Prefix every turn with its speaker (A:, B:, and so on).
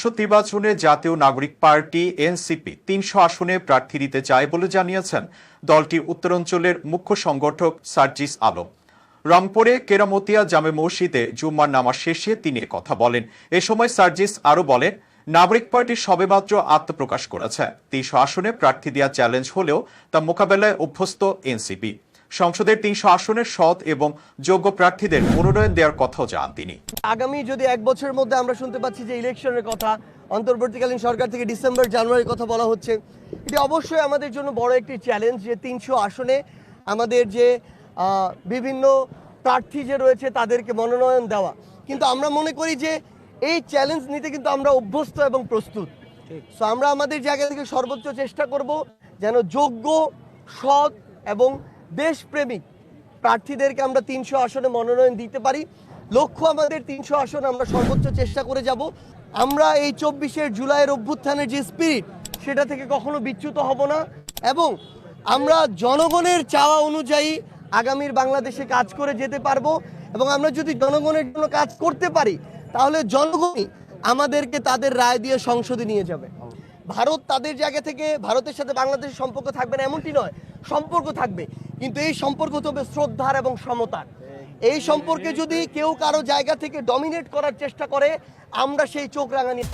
A: সংসদ নির্বাচনে জাতীয় নাগরিক পার্টি, এনসিপি, তিনশো আসনে প্রার্থী দিতে চায় বলে জানিয়েছেন দলটির উত্তরাঞ্চলের মুখ্য সংগঠক সার্জিস আলম। রংপুরে কেরামতিয়া জামে মসজিদে জুম্মার নামাজ শেষে তিনি কথা বলেন। এ সময় সার্জিস আরও বলেন, নাগরিক পার্টি সবেমাত্র আত্মপ্রকাশ করেছে। তিনশো আসনে প্রার্থী দেওয়া চ্যালেঞ্জ হলেও তা মোকাবেলায় অভ্যস্ত এনসিপি। সংসদের তিনশো আসনের সৎ এবং যোগ্য প্রার্থীদের মনোনয়ন দেওয়ার কথাও জানান তিনি।
B: আগামী যদি এক বছরের মধ্যে আমরা শুনতে পাচ্ছি যে ইলেকশনের কথা, অন্তর্বর্তীকালীন সরকার থেকে ডিসেম্বর, জানুয়ারির কথা বলা হচ্ছে, এটি অবশ্যই আমাদের জন্য বড় একটি চ্যালেঞ্জ যে তিনশো আসনে আমাদের যে বিভিন্ন প্রার্থী যে রয়েছে তাদেরকে মনোনয়ন দেওয়া। কিন্তু আমরা মনে করি যে এই চ্যালেঞ্জ নিতে কিন্তু আমরা অভ্যস্ত এবং প্রস্তুত। সো আমরা আমাদের জায়গা থেকে সর্বোচ্চ চেষ্টা করব যেন যোগ্য, সৎ এবং দেশপ্রেমিক। প্রার্থীদেরকে আমরা তিনশো আসনে মনোনয়ন দিতে পারি। লক্ষ্য আমাদের তিনশো আসন, আমরা সর্বোচ্চ চেষ্টা করে যাব। আমরা এই চব্বিশের জুলাইয়ের অভ্যুত্থানের যে স্পিরিট সেটা থেকে কখনো বিচ্যুত হব না। এবং আমরা জনগণের চাওয়া অনুযায়ী আগামীর বাংলাদেশে কাজ করে যেতে পারব। এবং আমরা যদি জনগণের জন্য কাজ করতে পারি, তাহলে জনগণই আমাদেরকে তাদের রায় দিয়ে সংসদে নিয়ে যাবে। ভারত তাদের জায়গা থেকে ভারতের সাথে বাংলাদেশের সম্পর্ক থাকবে না, এমনটি নয়। সম্পর্ক থাকবে, কিন্তু এই সম্পর্ক হতে হবে শ্রদ্ধার এবং সমতার। এই সম্পর্কে যদি কেউ কারও জায়গা থেকে ডমিনেট করার চেষ্টা করে, আমরা সেই চোখ রাঙানি